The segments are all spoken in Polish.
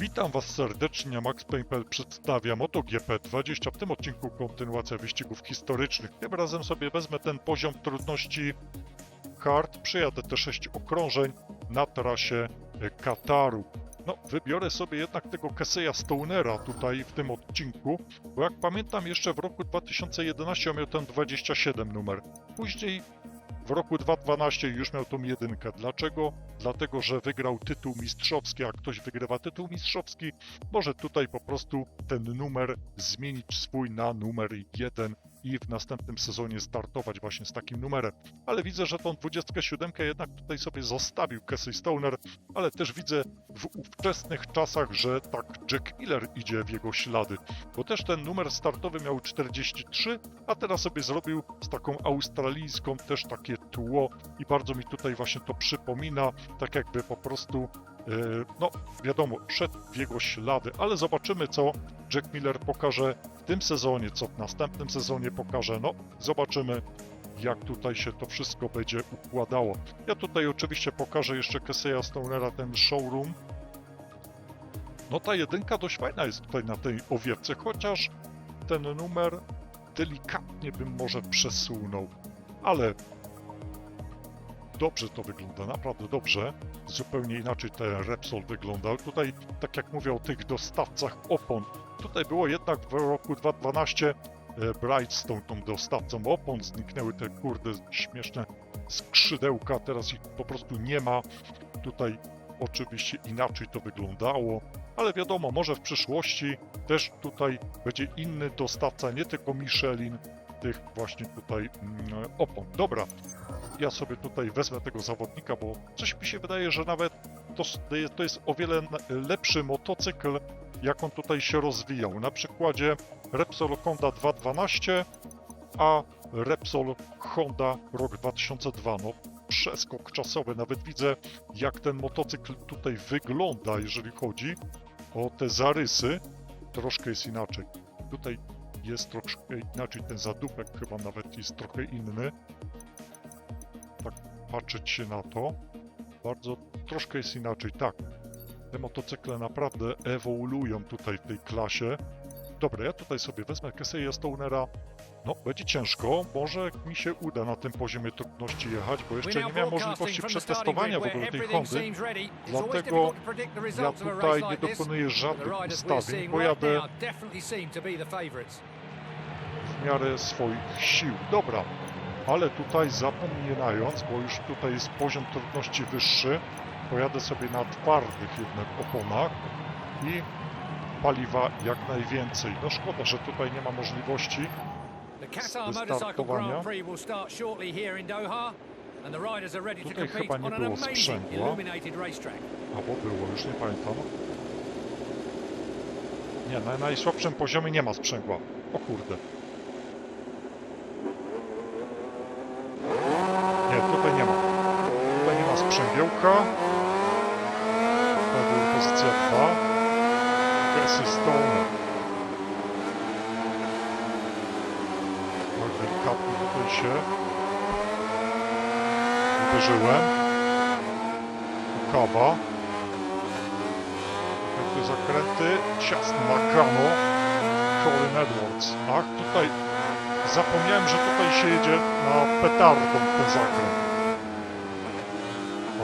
Witam Was serdecznie, Max Paypal przedstawia MotoGP 20. W tym odcinku kontynuacja wyścigów historycznych. Tym razem sobie wezmę ten poziom trudności kart, przyjadę te 6 okrążeń na trasie Kataru. No, wybiorę sobie jednak tego Keseya Stonera tutaj w tym odcinku, bo jak pamiętam jeszcze w roku 2011 miał ten 27 numer. Później w roku 2012 już miał tą jedynkę. Dlaczego? Dlatego, że wygrał tytuł mistrzowski. Jak ktoś wygrywa tytuł mistrzowski, może tutaj po prostu ten numer zmienić swój na numer 1 i w następnym sezonie startować właśnie z takim numerem. Ale widzę, że tą 27 jednak tutaj sobie zostawił Casey Stoner, ale też widzę w ówczesnych czasach, że tak Jack Miller idzie w jego ślady, bo też ten numer startowy miał 43, a teraz sobie zrobił z taką australijską też takie tło i bardzo mi tutaj właśnie to przypomina, tak jakby po prostu, no wiadomo, w jego ślady, ale zobaczymy co Jack Miller pokaże w tym sezonie, co w następnym sezonie pokaże, no zobaczymy jak tutaj się to wszystko będzie układało. Ja tutaj oczywiście pokażę jeszcze Keseya Stonera ten showroom. No ta jedynka dość fajna jest tutaj na tej owiewce, chociaż ten numer delikatnie bym może przesunął, ale dobrze to wygląda, naprawdę dobrze. Zupełnie inaczej ten Repsol wyglądał. Tutaj, tak jak mówię o tych dostawcach opon, tutaj było jednak w roku 2012 e, Brightstone tą dostawcą opon, zniknęły te kurde śmieszne skrzydełka, teraz ich po prostu nie ma. Tutaj oczywiście inaczej to wyglądało, ale wiadomo, może w przyszłości też tutaj będzie inny dostawca, nie tylko Michelin, tych właśnie tutaj mm, opon. Dobra, ja sobie tutaj wezmę tego zawodnika, bo coś mi się wydaje, że nawet to, to jest o wiele lepszy motocykl, jak on tutaj się rozwijał. Na przykładzie Repsol Honda 212, a Repsol Honda rok 2002. No, przeskok czasowy. Nawet widzę, jak ten motocykl tutaj wygląda, jeżeli chodzi o te zarysy. Troszkę jest inaczej. Tutaj jest troszkę inaczej, ten zadupek chyba nawet jest trochę inny. Patrzeć się na to. Bardzo troszkę jest inaczej, tak. Te motocykle naprawdę ewoluują tutaj w tej klasie. Dobra, ja tutaj sobie wezmę Keseya Stonera. No, będzie ciężko. Może mi się uda na tym poziomie trudności jechać, bo jeszcze nie miałem możliwości przetestowania w ogóle tej Hondy. Dlatego ja tutaj nie dokonuję żadnych ustawień, bo jadę w miarę swoich sił. Dobra, ale tutaj zapominając, bo już tutaj jest poziom trudności wyższy, pojadę sobie na twardych jednak oponach i paliwa jak najwięcej. No szkoda, że tutaj nie ma możliwości. To Tutaj chyba nie było sprzęgła. Albo było, już nie pamiętam. Nie, na najsłabszym poziomie nie ma sprzęgła. O kurde. Nie, tutaj nie ma. Tutaj sprzęgiełka. To pozycja 2. Casey Stone. Tak delikatnie tutaj się uderzyłem. Kawa. Te zakręty. Ciasno Nakano. Colin Edwards. Ach, tutaj zapomniałem, że tutaj się jedzie na petardą ten zakręt.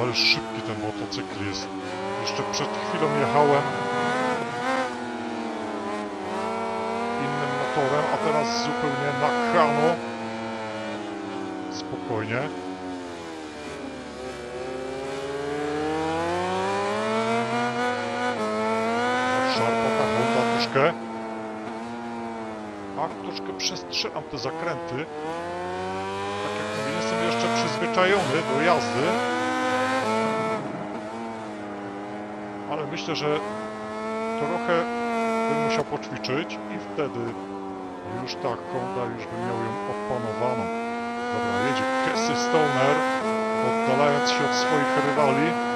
Ale szybki ten motocykl jest. Jeszcze przed chwilą jechałem innym motorem, a teraz zupełnie Nakano. Spokojnie. Szarpa ta Honda troszkę. A troszkę przestrzelam te zakręty. Tak jak mówię, jestem jeszcze przyzwyczajony do jazdy. Ale myślę, że trochę bym musiał poćwiczyć i wtedy już ta Honda już by miał ją opanowaną. Dobra, jedzie Casey Stoner, oddalając się od swoich rywali.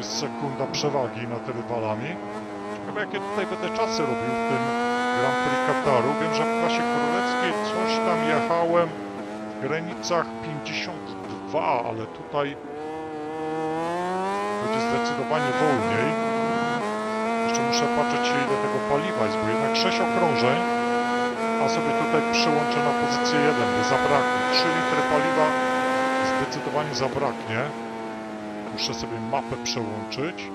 Jest sekunda przewagi nad rywalami. Ciekawe jakie tutaj będę czasy robił w tym Grand Prix Kataru. Wiem, że w klasie królewskiej coś tam jechałem w granicach 52, ale tutaj będzie zdecydowanie wolniej. Jeszcze muszę patrzeć ile tego paliwa jest, bo jednak 6 okrążeń, a sobie tutaj przyłączę na pozycję 1, bo zabraknie. 3 litry paliwa zdecydowanie zabraknie. Muszę sobie mapę przełączyć.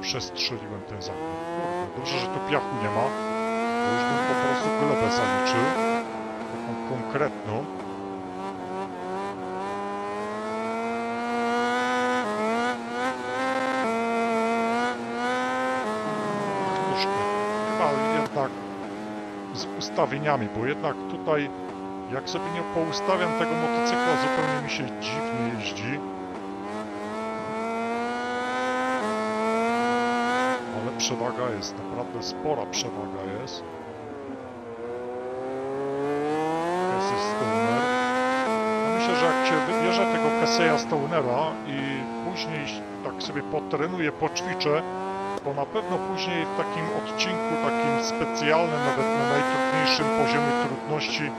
Przestrzeliłem ten. Kurde, dobrze, że tu piachu nie ma, bo już bym po prostu glebę zaliczył. Taką konkretną. Troszkę chyba jednak z ustawieniami, bo jednak tutaj jak sobie nie poustawiam tego motocykla, zupełnie mi się dziwnie jeździ. Przewaga jest, naprawdę spora przewaga jest. Casey Stoner. No myślę, że jak się wybierze tego Caseya Stonera i później tak sobie potrenuję, poćwiczę, to na pewno później w takim odcinku, takim specjalnym, nawet na najtrudniejszym poziomie trudności,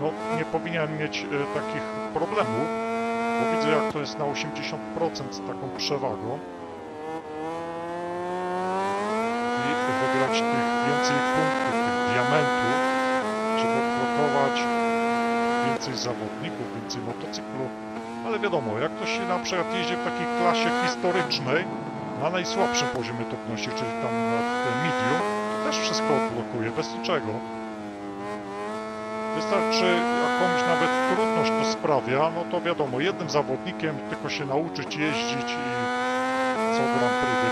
no nie powinien mieć e, takich problemów, bo widzę jak to jest na 80% z taką przewagą. I wygrać tych więcej punktów, tych diamentów, żeby odblokować więcej zawodników, więcej motocyklów. Ale wiadomo, jak ktoś się na przykład jeździ w takiej klasie historycznej, na najsłabszym poziomie trudności, czyli tam na medium, to też wszystko odblokuje, bez niczego. Wystarczy jakąś nawet trudność to sprawia, no to wiadomo, jednym zawodnikiem tylko się nauczyć jeździć i co Grand Prix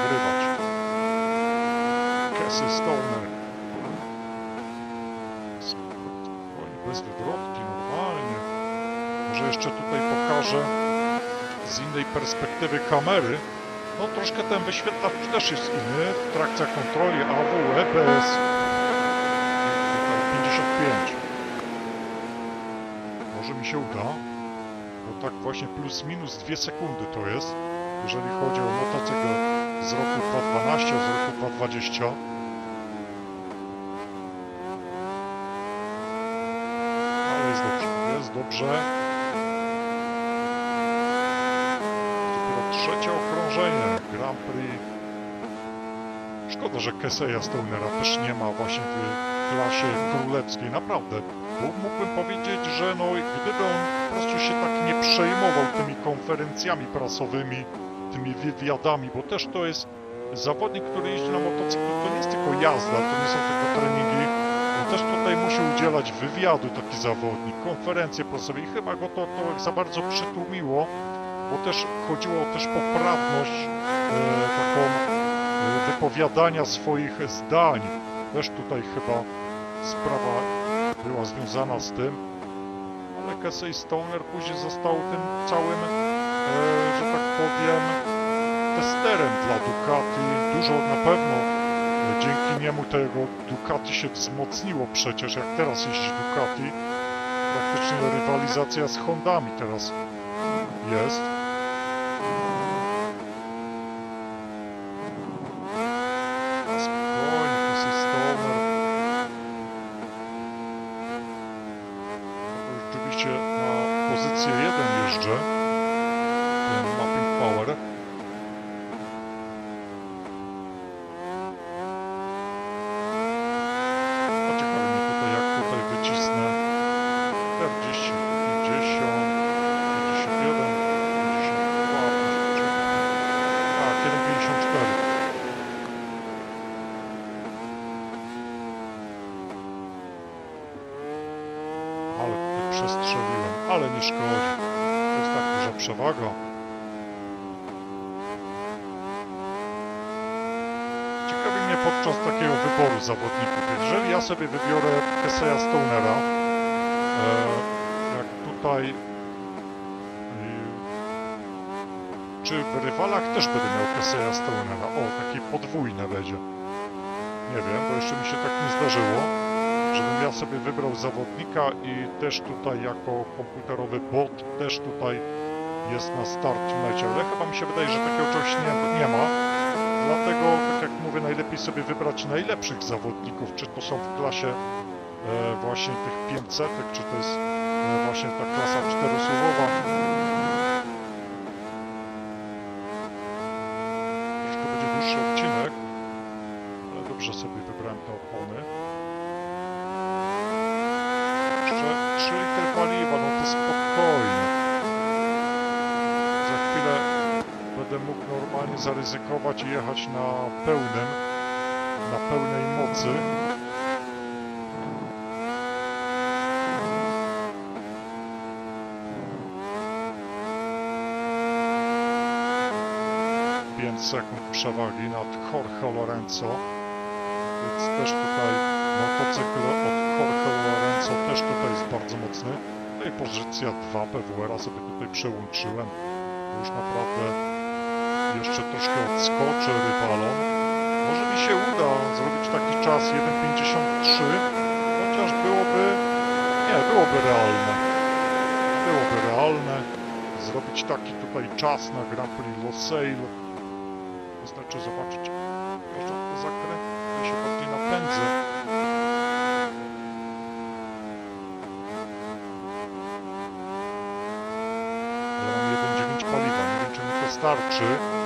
Stoner. Spokojnie, bez wywrotki, normalnie. Może jeszcze tutaj pokażę z innej perspektywy kamery. No troszkę ten wyświetlacz też jest inny. Trakcja kontroli AW. Tutaj 55. Może mi się uda. Bo tak właśnie plus minus 2 sekundy to jest. Jeżeli chodzi o motocykl z roku 2012, z roku 2020. Ale jest dobrze, jest dobrze. Dopiero trzecie okrążenie Grand Prix. Szkoda, że Keseya Stonera też nie ma właśnie w klasie królewskiej, naprawdę. Bo mógłbym powiedzieć, że no gdyby on po prostu się tak nie przejmował tymi konferencjami prasowymi, tymi wywiadami, bo też to jest zawodnik, który jeździ na motocyklu, to nie jest tylko jazda, to nie są tylko treningi. On też tutaj musi udzielać wywiadu taki zawodnik, konferencje prasowe i chyba go to, to za bardzo przytłumiło, bo też chodziło o też poprawność e, taką e, wypowiadania swoich zdań. Też tutaj chyba sprawa była związana z tym, ale Casey Stoner później został tym całym, e, że tak powiem, testerem dla Ducati. Dużo na pewno dzięki niemu tego Ducati się wzmocniło przecież, jak teraz jeździ Ducati. Praktycznie rywalizacja z Hondami teraz jest. Rzeczywiście na pozycję 1 jeżdżę. Ten Mapping Power. A ciekawe mnie tutaj, jak tutaj wycisnę 40, 50, 51, 52, 53. Tak, 1,54. Ale tutaj przestrzeliłem, ale nie szkodzi. To jest tak duża przewaga. Ciekawi mnie podczas takiego wyboru zawodników. Jeżeli ja sobie wybiorę Keseya Stonera, e, jak tutaj czy w rywalach też będę miał Keseya Stonera? O, takie podwójne będzie. Nie wiem, bo jeszcze mi się tak nie zdarzyło żebym ja sobie wybrał zawodnika i też tutaj jako komputerowy bot też tutaj jest na start mecie, ale chyba mi się wydaje, że takiego czegoś nie, nie ma. Dlatego, tak jak mówię, najlepiej sobie wybrać najlepszych zawodników, czy to są w klasie e, właśnie tych 500, czy to jest e, właśnie ta klasa czterosłowowa. Troszkę będzie dłuższy odcinek, ale dobrze sobie wybrałem te opony. Jeszcze 3 litry paliwa, no to spokojnie. Za chwilę będę mógł normalnie zaryzykować i jechać na pełnym, na pełnej mocy. Sekund przewagi nad Jorge Lorenzo. Więc też tutaj motocykl od Jorge Lorenzo też tutaj jest bardzo mocny. No i pozycja 2 PWR-a sobie tutaj przełączyłem. Już naprawdę jeszcze troszkę odskoczę rywalom. Może mi się uda zrobić taki czas 1.53, chociaż byłoby... Nie, byłoby realne. Byłoby realne zrobić taki tutaj czas na Grand Prix Losail. Wystarczy zobaczyć te zakręty, ja się bardziej napędzę. Ja mam 1,9 paliwa, nie wiem czy mi to starczy.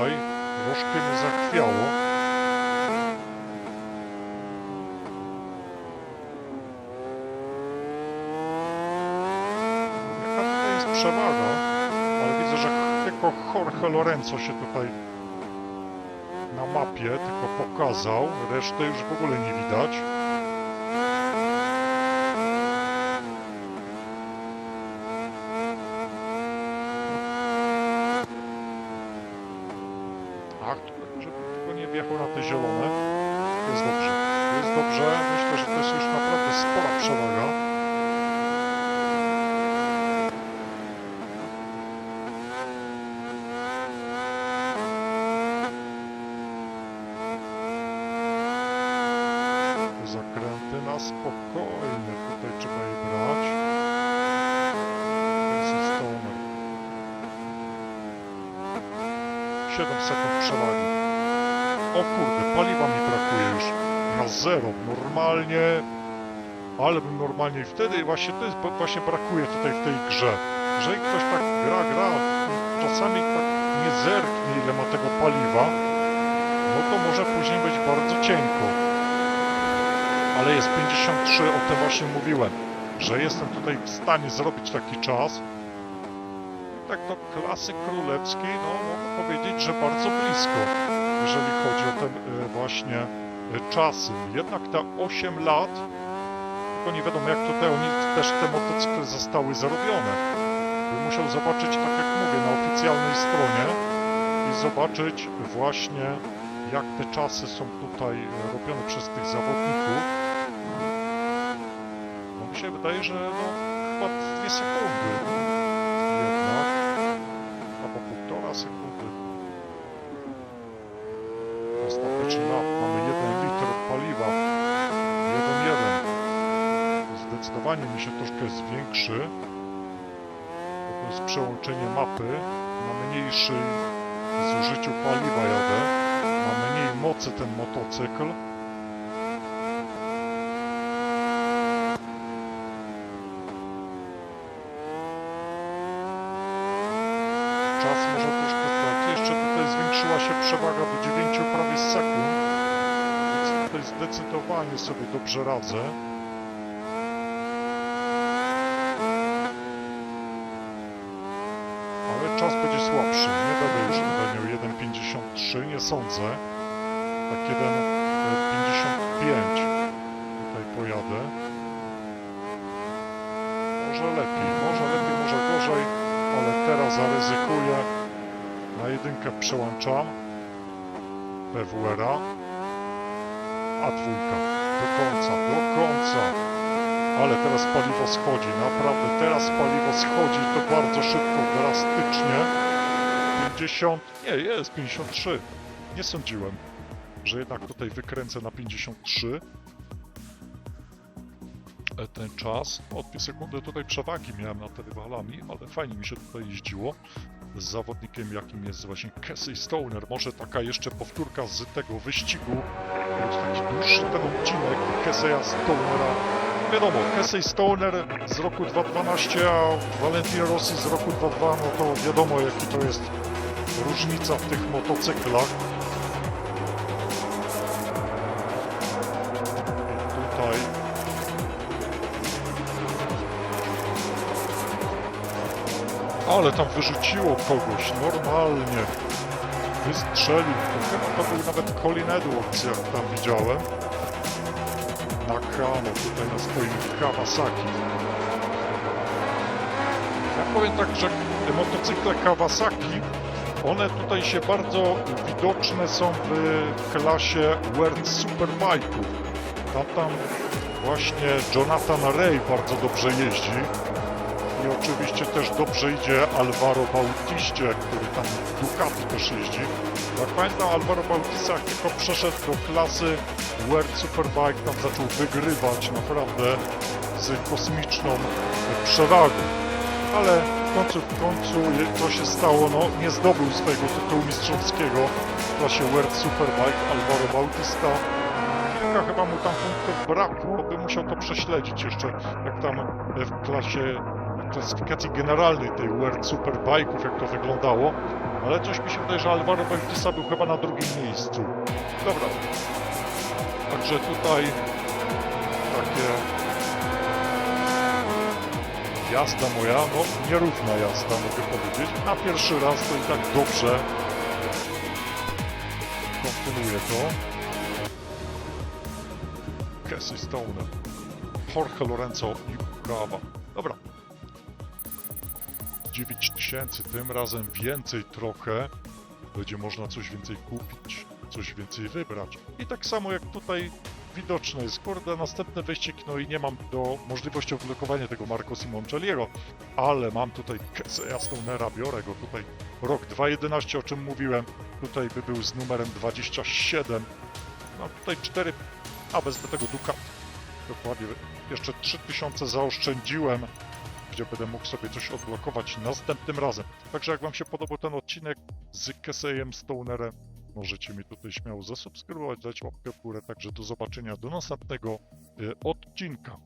Troszkę mnie zachwiało. Jaka tutaj jest przewaga? Ale widzę, że tylko Jorge Lorenzo się tutaj na mapie tylko pokazał. Resztę już w ogóle nie widać. Jest dobrze. Jest dobrze. Myślę, że to jest już naprawdę spora przewaga. Ale bym normalnie wtedy właśnie to jest właśnie brakuje tutaj w tej grze. Jeżeli ktoś tak gra, gra, czasami tak nie zerknie ile ma tego paliwa, no to może później być bardzo cienko. Ale jest 53, o tym właśnie mówiłem, że jestem tutaj w stanie zrobić taki czas. Tak do klasy królewskiej, no mogę powiedzieć, że bardzo blisko, jeżeli chodzi o te e, właśnie e, czasy. Jednak te 8 lat, tylko nie wiadomo jak tutaj oni też te motocykle zostały zarobione. Bym musiał zobaczyć, tak jak mówię, na oficjalnej stronie i zobaczyć właśnie jak te czasy są tutaj e, robione przez tych zawodników. No mi się wydaje, że no, chyba dwie sekundy Zdecydowanie mi się troszkę zwiększy, jest przełączenie mapy, na mniejszym zużyciu paliwa jadę, ma mniej mocy ten motocykl. Czas może troszkę traci. Jeszcze tutaj zwiększyła się przewaga do 9 prawie sekund. Więc tutaj zdecydowanie sobie dobrze radzę. 1,53, nie sądzę. Tak 1,55 tutaj pojadę. Może lepiej, może lepiej, może gorzej, ale teraz zaryzykuję. Na jedynkę przełączam. PWR-a. A dwójka. Do końca, do końca. Ale teraz paliwo schodzi, naprawdę teraz paliwo schodzi to bardzo szybko, drastycznie. 50. Nie, jest 53. Nie sądziłem, że jednak tutaj wykręcę na 53 e, ten czas. O, dwie sekundy tutaj przewagi miałem nad rywalami, ale fajnie mi się tutaj jeździło z zawodnikiem, jakim jest właśnie Casey Stoner. Może taka jeszcze powtórka z tego wyścigu, będzie taki dłuższy ten odcinek Casey'a Stonera. Wiadomo, Casey Stoner z roku 2012, a Valentino Rossi z roku 22, no to wiadomo jaki to jest różnica w tych motocyklach. I tutaj Ale tam wyrzuciło kogoś, normalnie. Wystrzelił. To chyba to był nawet Colin Edwards, jak tam widziałem. Nakano tutaj na swoim Kawasaki. Ja powiem tak, że motocykle Kawasaki, one tutaj się bardzo widoczne są w klasie World Superbike'ów. Tam tam właśnie Jonathan Ray bardzo dobrze jeździ. I oczywiście też dobrze idzie Alvaro Bautiście, który tam Ducati też jeździ. Jak pamiętam, Alvaro Bautista tylko przeszedł do klasy World Superbike, tam zaczął wygrywać naprawdę z kosmiczną przewagą. Ale w końcu, w końcu to się stało, no nie zdobył swojego tytułu mistrzowskiego w klasie World Superbike Alvaro Bautista. Kilka chyba mu tam punktów brakło, by musiał to prześledzić jeszcze, jak tam e, w klasie klasyfikacji generalnej tej World Superbike'ów, jak to wyglądało, ale coś mi się wydaje, że Alvaro Bautista był chyba na drugim miejscu. Dobra. Także tutaj takie jazda moja, no nierówna jazda mogę powiedzieć. Na pierwszy raz to i tak dobrze kontynuuję to. Casey Stoner, Jorge Lorenzo i Kawa. Dobra, 9000, tym razem więcej trochę. Będzie można coś więcej kupić, coś więcej wybrać. I tak samo jak tutaj widoczne jest, kurde, następny wyścig, no i nie mam do możliwości odblokowania tego Marco Simoncelliego, ale mam tutaj Keseya Stonera, biorę go tutaj. Rok 2.11, o czym mówiłem, tutaj by był z numerem 27, no tutaj 4, a bez tego Ducati, dokładnie, jeszcze 3000 zaoszczędziłem, gdzie będę mógł sobie coś odblokować następnym razem. Także jak Wam się podobał ten odcinek z Keseyem Stonerem, możecie mi tutaj śmiało zasubskrybować, dać łapkę w górę. Także do zobaczenia do następnego y, odcinka.